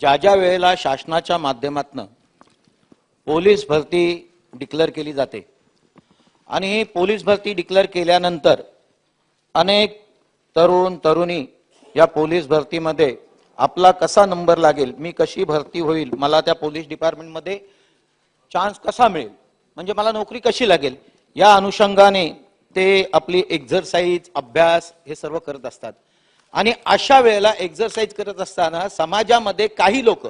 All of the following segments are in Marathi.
ज्या ज्या वेळेला शासनाच्या माध्यमातनं पोलीस भरती डिक्लेअर केली जाते आणि ही पोलीस भरती डिक्लेअर केल्यानंतर अनेक तरुण तरुणी या पोलीस भरतीमध्ये आपला कसा नंबर लागेल मी कशी भरती होईल मला त्या पोलीस डिपार्टमेंटमध्ये चान्स कसा मिळेल म्हणजे मला नोकरी कशी लागेल या अनुषंगाने ते आपली एक्झरसाईज अभ्यास हे सर्व करत असतात. आणि अशा वेळेला एक्झरसाइज करत असताना समाजामध्ये काही लोक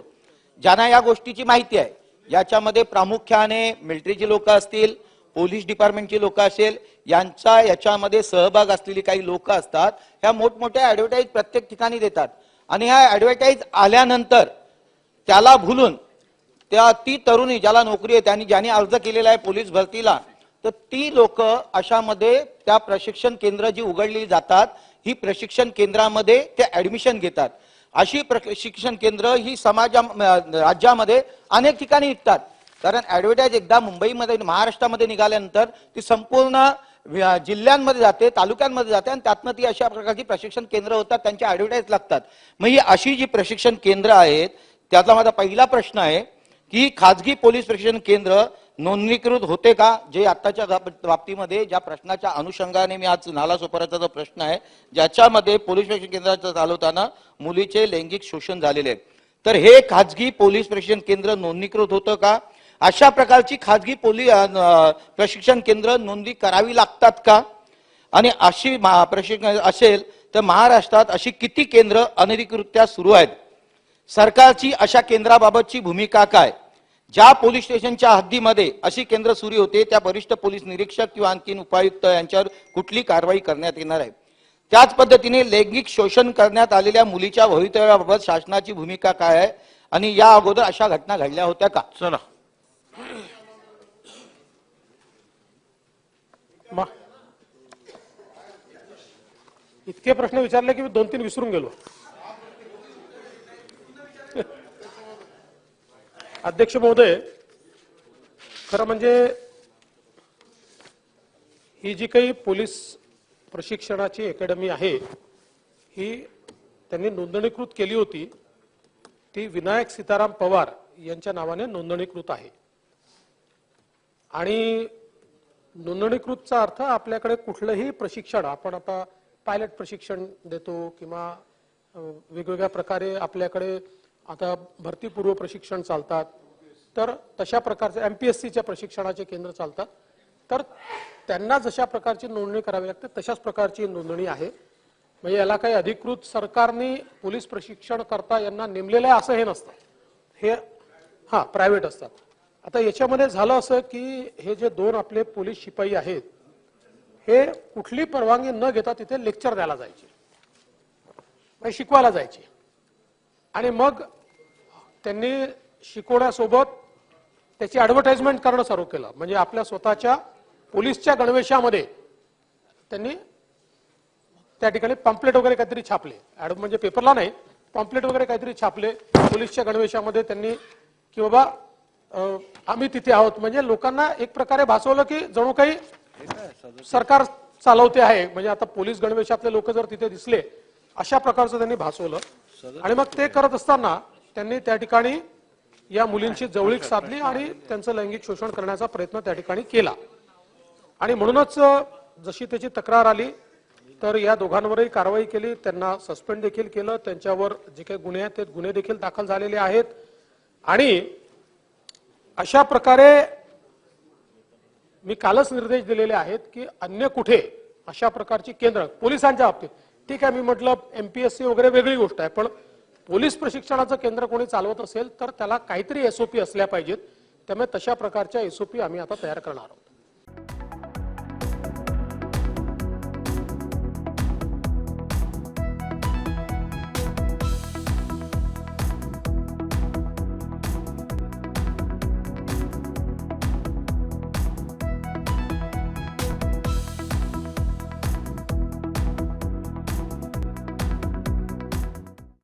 ज्यांना या गोष्टीची माहिती आहे याच्यामध्ये प्रामुख्याने मिलिटरीची लोक असतील पोलीस डिपार्टमेंटची लोक असेल यांचा याच्यामध्ये सहभाग असलेली काही लोक असतात ह्या मोठमोठ्या ऍडव्हर्टाईज प्रत्येक ठिकाणी देतात. आणि ह्या ऍडव्हर्टाईज आल्यानंतर त्याला भुलून त्या ती तरुणी ज्याला नोकरी आहे त्यांनी ज्यांनी अर्ज केलेला आहे पोलीस भरतीला तर ती लोक अशामध्ये त्या प्रशिक्षण केंद्र जी उघडली जातात ही प्रशिक्षण केंद्रामध्ये ते ऍडमिशन घेतात. अशी प्रशिक्षण केंद्र ही समाजा राज्यामध्ये अनेक ठिकाणी निघतात. कारण ऍडव्हर्टाईज एकदा मुंबईमध्ये महाराष्ट्रामध्ये निघाल्यानंतर ती संपूर्ण जिल्ह्यांमध्ये जाते तालुक्यांमध्ये जाते आणि त्यातनं ती अशा प्रकारची प्रशिक्षण केंद्र होतात त्यांच्या ऍडव्हर्टाईज लागतात. मग ही अशी जी प्रशिक्षण केंद्र आहेत त्याचा माझा पहिला प्रश्न आहे की खाजगी पोलीस प्रशिक्षण केंद्र नोंदणीकृत होते का? जे आत्ताच्या बाबतीमध्ये ज्या प्रश्नाच्या अनुषंगाने मी आज नालासोपाराचा जो प्रश्न आहे ज्याच्यामध्ये पोलीस प्रशिक्षण केंद्राचं चालवताना मुलीचे लैंगिक शोषण झालेले आहे तर हे खाजगी पोलीस प्रशिक्षण केंद्र नोंदणीकृत होतं का? अशा प्रकारची खाजगी पोलीस प्रशिक्षण केंद्र नोंदणी करावी लागतात का? आणि अशी प्रशिक्षण असेल तर महाराष्ट्रात अशी किती केंद्र अनधिकृत्या सुरू आहेत? सरकारची अशा केंद्राबाबतची भूमिका काय? ज्या पोलीस स्टेशनच्या हद्दीमध्ये अशी केंद्र सुरू होते त्या वरिष्ठ पोलीस निरीक्षक किंवा आणखीन उपायुक्त यांच्यावर कुठली कारवाई करण्यात येणार आहे? त्याच पद्धतीने लैंगिक शोषण करण्यात आलेल्या मुलीच्या भवितव्याबाबत शासनाची भूमिका काय आहे? आणि या अगोदर अशा घटना घडल्या होत्या का? चला. मा. इतके प्रश्न विचारले की मी दोन तीन विसरून गेलो. अध्यक्ष महोदय खरं म्हणजे ही जी काही पोलीस प्रशिक्षणाची अकॅडमी आहे ही त्यांनी नोंदणीकृत केली होती. ती विनायक सीताराम पवार यांच्या नावाने नोंदणीकृत आहे. आणि नोंदणीकृतचा अर्थ आपल्याकडे कुठलंही प्रशिक्षण आपण आता पायलट प्रशिक्षण देतो किंवा वेगवेगळ्या प्रकारे आपल्याकडे आता भरतीपूर्व प्रशिक्षण चालतात. तर तशा प्रकारचे एमपीएससीच्या प्रशिक्षणाचे केंद्र चालतात. तर त्यांना जशा प्रकारची नोंदणी करावी लागते तशाच प्रकारची नोंदणी आहे. म्हणजे याला काही अधिकृत सरकारने पोलीस प्रशिक्षण करता यांना नेमलेलं आहे असं हे नसतं. हे हा प्रायव्हेट असतात. आता याच्यामध्ये झालं असं की हे जे दोन आपले पोलीस शिपाई आहेत हे कुठली परवानगी न घेता तिथे लेक्चर द्यायला जायचे. म्हणजे शिकवायला जायचे. आणि मग त्यांनी शिकवण्यासोबत त्याची ॲडव्हर्टाइजमेंट करणं सुरू केलं. म्हणजे आपल्या स्वतःच्या पोलीसच्या गणवेशामध्ये त्यांनी त्या ठिकाणी पॉम्पलेट वगैरे काहीतरी छापले. ऍड म्हणजे पेपरला नाही पॉम्पलेट वगैरे काहीतरी छापले. पोलीसच्या गणवेशामध्ये त्यांनी की बाबा आम्ही तिथे आहोत. म्हणजे लोकांना एक प्रकारे भासवलं की जणू काही सरकार चालवते आहे. म्हणजे आता पोलीस गणवेशातले लोक जर तिथे दिसले अशा प्रकारचं त्यांनी भासवलं. आणि मग ते करत असताना त्यांनी त्या ठिकाणी या मुलींची जवळीक साधली आणि त्यांचं लैंगिक शोषण करण्याचा प्रयत्न त्या ठिकाणी केला. आणि म्हणूनच जशी त्याची तक्रार आली तर या दोघांवरही कारवाई केली. त्यांना सस्पेंड देखील केलं. त्यांच्यावर जे काही गुन्हे आहेत ते गुन्हे देखील दाखल झालेले आहेत. आणि अशा प्रकारे मी कालच निर्देश दिलेले आहेत की अन्य कुठे अशा प्रकारची केंद्र पोलिसांच्या बाबतीत ठीक आहे मी म्हटलं एमपीएससी वगैरे वेगळी गोष्ट आहे पण पोलीस प्रशिक्षणाचं केंद्र कोणी चालवत असेल तर त्याला काहीतरी एसओपी असल्या पाहिजेत. त्यामुळे तशा प्रकारच्या एसओपी आम्ही आता तयार करणार आहोत.